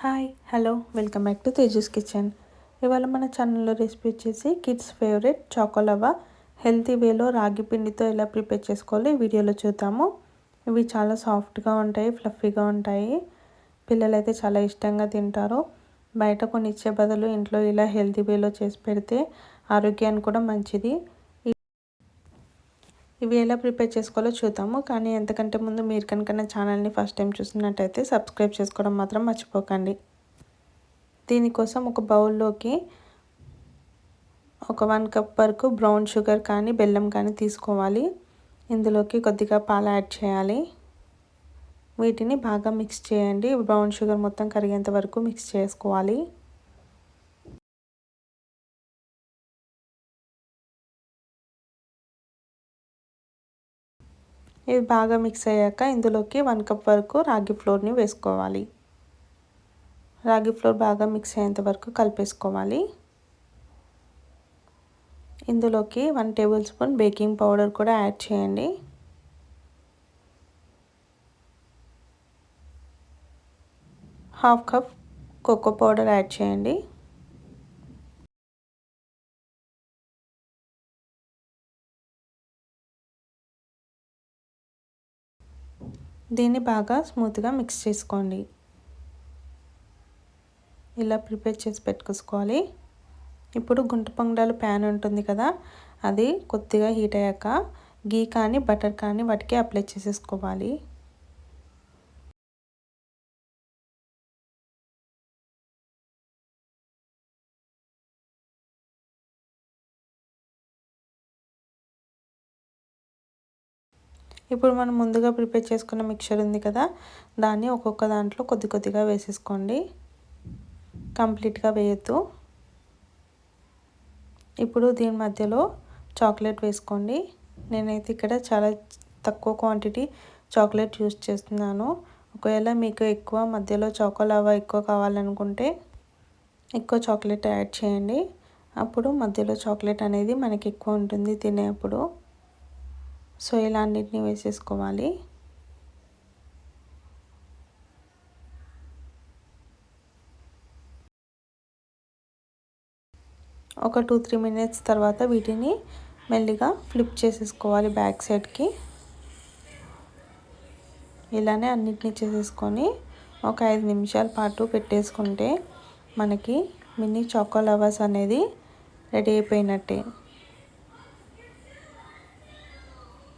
Hi hello welcome back to Tejas kitchen. ఇవాళ మన ఛానల్లో రెసిపీ వచ్చేసి కిడ్స్ ఫేవరెట్ చాకోలవా హెల్తీ వేలో రాగి పిండితో ఎలా ప్రిపేర్ చేసుకోవాలో ఈ వీడియోలో చూద్దాము. ఇవి చాలా సాఫ్ట్గా ఉంటాయి ఫ్లఫీగా ఉంటాయి. పిల్లలైతే చాలా ఇష్టంగా తింటారు. బయట కొన్ని ఇచ్చే బదులు ఇంట్లో ఇలా హెల్తీ వేలో చేసి పెడితే ఆరోగ్యానికి కూడా మంచిది. ఇవి ఎలా ప్రిపేర్ చేసుకోవాలో చూద్దాము. కానీ ఎంతకంటే ముందు మీరు కనుక నా ఛానల్ని ఫస్ట్ టైం చూసినట్టయితే సబ్స్క్రైబ్ చేసుకోవడం మాత్రం మర్చిపోకండి. దీనికోసం ఒక బౌల్లోకి ఒక వన్ కప్ వరకు బ్రౌన్ షుగర్ కానీ బెల్లం కానీ తీసుకోవాలి. ఇందులోకి కొద్దిగా పాలు యాడ్ చేయాలి. వీటిని బాగా మిక్స్ చేయండి. బ్రౌన్ షుగర్ మొత్తం కరిగేంత వరకు మిక్స్ చేసుకోవాలి. ఇవి బాగా మిక్స్ అయ్యాక ఇందులోకి వన్ కప్ వరకు రాగి ఫ్లోర్ని వేసుకోవాలి. రాగి ఫ్లోర్ బాగా మిక్స్ అయ్యేంత వరకు కలిపేసుకోవాలి. ఇందులోకి one tablespoon baking powder కూడా యాడ్ చేయండి. Half cup cocoa powder add చేయండి. దీన్ని బాగా స్మూత్గా మిక్స్ చేసుకోండి. ఇలా ప్రిపేర్ చేసి పెట్టుకోవాలి ఇప్పుడు గుంట పొంగడాలు ప్యాన్ ఉంటుంది కదా అది కొద్దిగా హీట్ అయ్యాక గీ కానీ బటర్ కానీ వాటికి అప్లై చేసేసుకోవాలి. ఇప్పుడు మనం ముందుగా ప్రిపేర్ చేసుకున్న మిక్చర్ ఉంది కదా దాన్ని ఒక్కొక్క దాంట్లో కొద్ది కొద్దిగా వేసేసుకోండి. కంప్లీట్గా వేయద్దు. ఇప్పుడు దీని మధ్యలో చాక్లెట్ వేసుకోండి. నేనైతే ఇక్కడ చాలా తక్కువ క్వాంటిటీ చాక్లెట్ యూస్ చేస్తున్నాను. ఒకవేళ మీకు ఎక్కువ మధ్యలో చాకోలావా ఎక్కువ కావాలనుకుంటే ఎక్కువ చాక్లెట్ యాడ్ చేయండి. అప్పుడు మధ్యలో చాక్లెట్ అనేది మనకి ఎక్కువ ఉంటుంది తినేప్పుడు. సో ఇలా అన్నిటిని వేసేసుకోవాలి. ఒక టూ త్రీ మినిట్స్ తర్వాత వీటిని మెల్లిగా ఫ్లిప్ చేసేసుకోవాలి బ్యాక్ సైడ్కి. ఇలానే అన్నిటినీ చేసేసుకొని ఒక ఐదు నిమిషాల పాటు పెట్టేసుకుంటే మనకి మినీ చాకో లవర్స్ అనేది రెడీ అయిపోయినట్టే.